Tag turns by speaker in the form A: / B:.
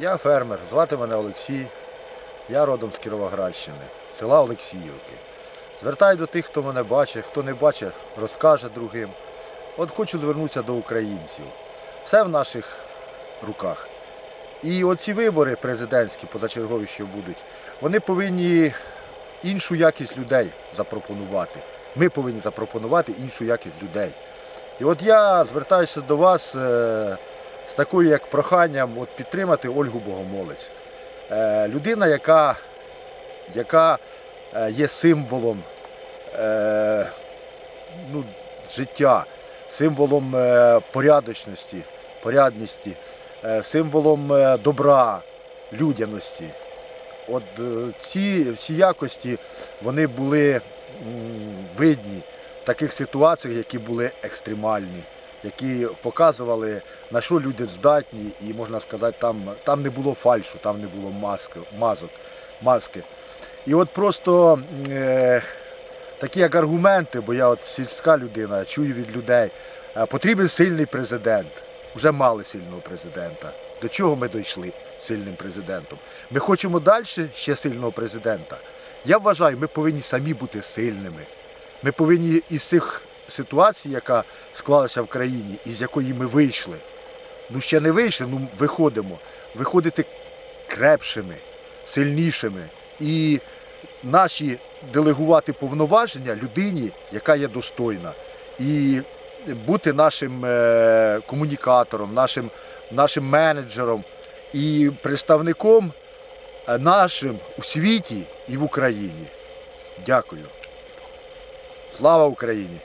A: Я фермер, звати мене Олексій. Я родом з Кіровоградщини, села Олексіївки. Звертаю до тих, хто мене бачить, хто не бачить, розкаже другим. От хочу звернутися до українців. Все в наших руках. І оці вибори президентські, позачергові, що будуть, вони повинні іншу якість людей запропонувати. Ми повинні запропонувати іншу якість людей. І от я звертаюся до вас е, з такою як проханням от підтримати Ольгу Богомолець. Е, людина, яка, яка е, є символом е, ну, життя, символом е, порядочності, порядності, е, символом е, добра, людяності. От е, ці всі якості вони були м, видні в таких ситуаціях, які були екстремальні, які показували, на що люди здатні, і можна сказати, там, там не було фальшу, там не було маски, мазок, маски. І от просто е, такі як аргументи, бо я от сільська людина, чую від людей, е, потрібен сильний президент. Вже мали сильного президента. До чого ми дійшли сильним президентом? Ми хочемо далі ще сильного президента. Я вважаю, ми повинні самі бути сильними. Ми повинні із цих ситуацій, яка склалася в країні, із якої ми вийшли. Ну ще не вийшли, ну виходимо. Виходити крепшими, сильнішими. І наші делегувати повноваження людині, яка є достойна. І бути нашим е, комунікатором, нашим, нашим менеджером і представником е, нашим у світі і в Україні. Дякую. Слава Україні!